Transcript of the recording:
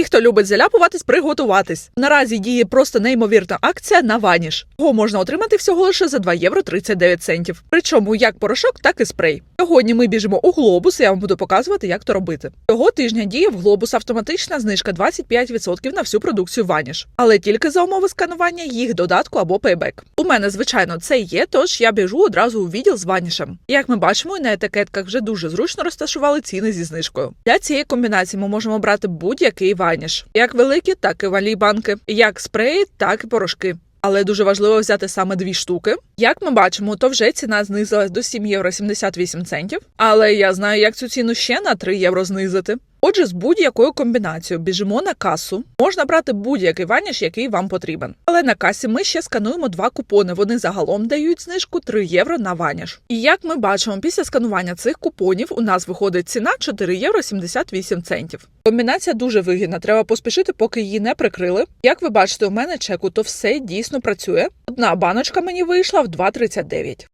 Ті, хто любить заляпуватись, приготуватись. Наразі діє просто неймовірна акція на ваніш. Його можна отримати всього лише за 2 євро 39 центів. Причому як порошок, так і спрей. Сьогодні ми біжимо у глобус, і я вам буду показувати, як то робити. Цього тижня діє в глобус автоматична знижка 25% на всю продукцію ваніш, але тільки за умови сканування їх додатку або пейбек. У мене, звичайно, це є, тож я біжу одразу у відділ з ванішем. Як ми бачимо, і на етикетках вже дуже зручно розташували ціни зі знижкою. Для цієї комбінації ми можемо брати будь-який ваніш, як великі, так і малі банки, як спреї, так і порошки. Але дуже важливо взяти саме дві штуки. Як ми бачимо, то вже ціна знизилась до 7 євро 78 центів. Але я знаю, як цю ціну ще на 3 євро знизити. Отже, з будь-якою комбінацією біжимо на касу. Можна брати будь-який ваніш, який вам потрібен. Але на касі ми ще скануємо два купони. Вони загалом дають знижку 3 євро на ваніш. І як ми бачимо, після сканування цих купонів у нас виходить ціна 4 євро 78 центів. Комбінація дуже вигідна. Треба поспішити, поки її не прикрили. Як ви бачите, у мене чеку, то все дійсно працює. Одна баночка мені вийшла в 2,39.